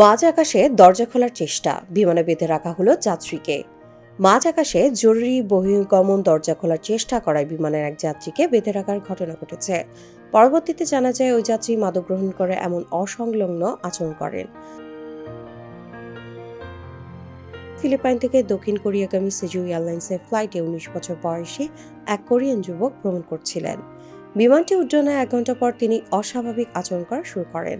মাঝ আকাশে দরজা খোলার চেষ্টা, বিমানে বেঁধে রাখা হলো যাত্রীকে। মাঝ আকাশে জরুরি বহির্গমন দরজা খোলার চেষ্টা করায় বিমানের এক যাত্রীকে বেঁধে রাখার ঘটনা ঘটেছে। পরবর্তীতে জানা যায়, ওই যাত্রী মাদক গ্রহণ করে এমন অসংলগ্ন আচরণ করেন। ফিলিপাইন থেকে দক্ষিণ কোরিয়াগামী সেজু এয়ারলাইন্সের ফ্লাইটে উনিশ বছর বয়সী এক কোরিয়ান যুবক ভ্রমণ করছিলেন। বিমানটি উড্ডয়নের এক ঘণ্টা পর তিনি অস্বাভাবিক আচরণ করা শুরু করেন।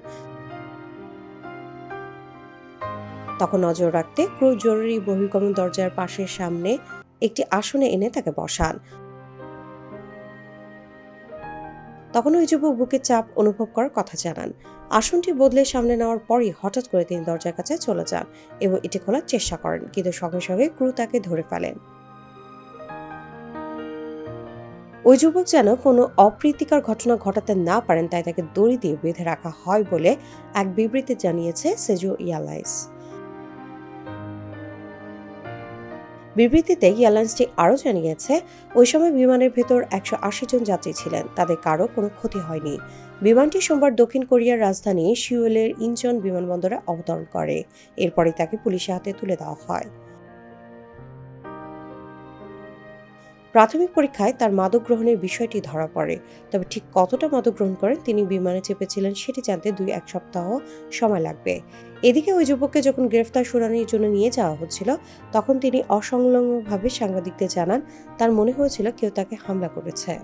তখন নজর রাখতে ক্রু জরুরি বহির্গমন দরজার পাশের সামনে একটি আসনে এনে তাকে বসান। তখন ওই যুবক বুকে চাপ অনুভব করার কথা জানান। আসনটি বদলে সামনে নেওয়ার পরই হঠাৎ করে তিনি দরজার কাছে চলে যান এবং এটি খোলার চেষ্টা করেন, কিন্তু সঙ্গে সঙ্গে ক্রু তাকে ধরে ফেলেন। ওই যুবক যেন কোনো অপ্রীতিকর ঘটনা ঘটাতে না পারেন, তাই তাকে দড়ি দিয়ে বেঁধে রাখা হয় বলে এক বিবৃতি জানিয়েছে সেজু এয়ারলাইন্স বিবৃতিতে এয়ারলাইন্সটি আরও জানিয়েছে, ওই সময় বিমানের ভেতর একশো আশি জন যাত্রী ছিলেন, তাদের কারও কোনো ক্ষতি হয়নি। বিমানটি সোমবার দক্ষিণ কোরিয়ার রাজধানী সিওলের ইনচন বিমানবন্দরে অবতরণ করে। এরপরে তাকে পুলিশের হাতে তুলে দেওয়া হয়। প্রাথমিক পরীক্ষায় তার মাদক গ্রহণের বিষয়টি ধরা পড়ে। তবে ঠিক কতটা মাদক গ্রহণ করেন তিনি বিমানে চেপেছিলেন সেটি জানতে দুই এক সপ্তাহ সময় লাগবে। এদিকে ওই যুবককে যখন গ্রেফতার শুনানির জন্য নিয়ে যাওয়া হচ্ছিল, তখন তিনি অসংলগ্নভাবে সাংবাদিকদের জানান, তার মনে হয়েছিল কেউ তাকে হামলা করেছে।